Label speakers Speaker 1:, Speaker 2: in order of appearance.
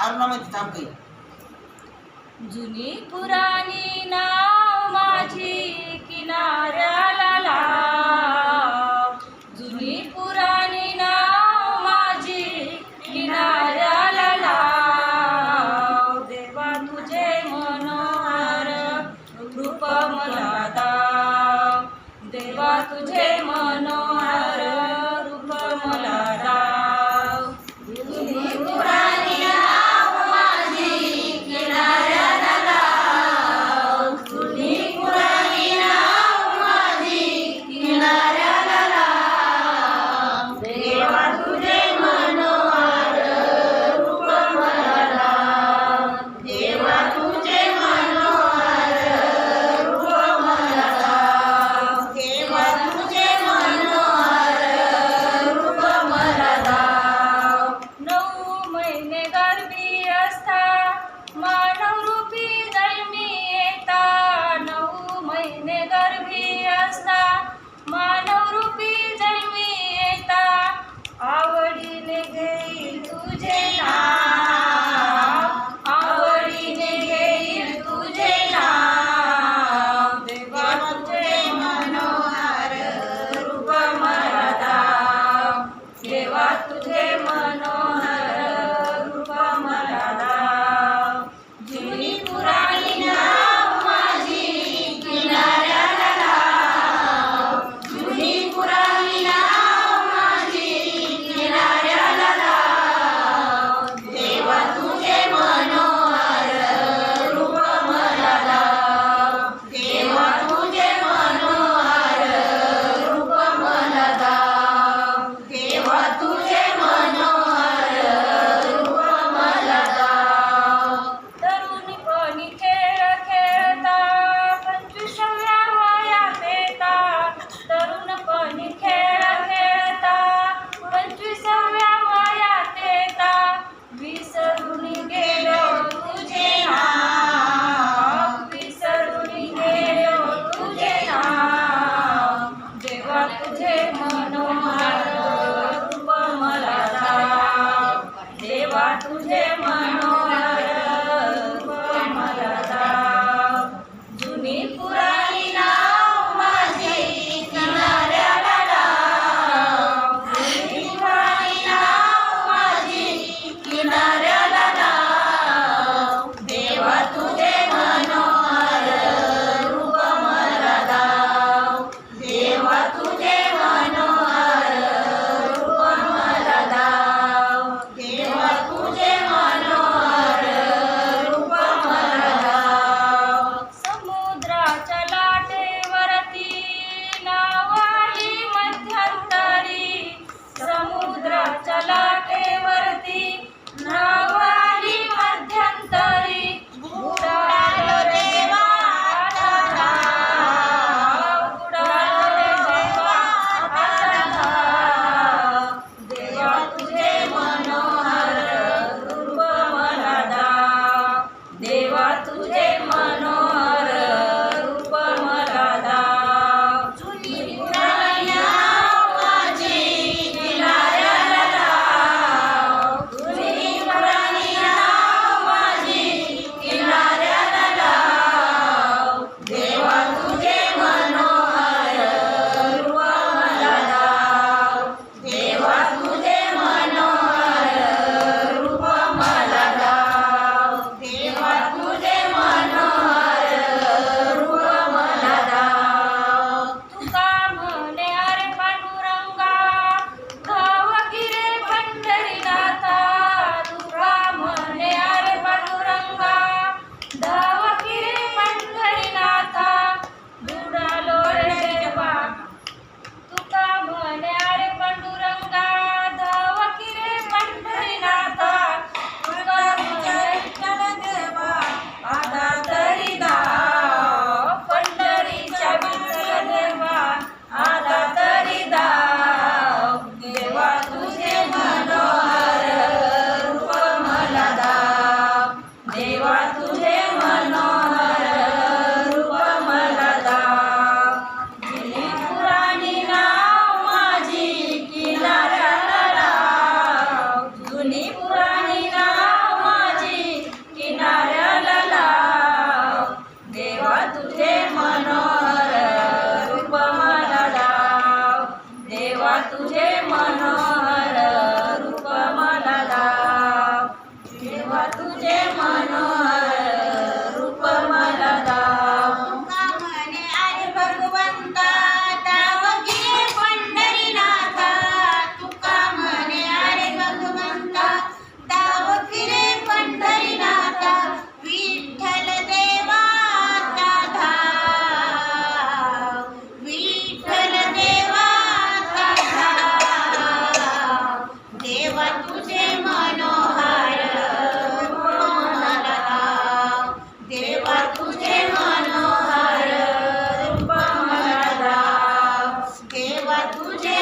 Speaker 1: अरुणामध्ये थांब काही
Speaker 2: जुनी पुराणी नाव माझी किनाऱ्या तुझे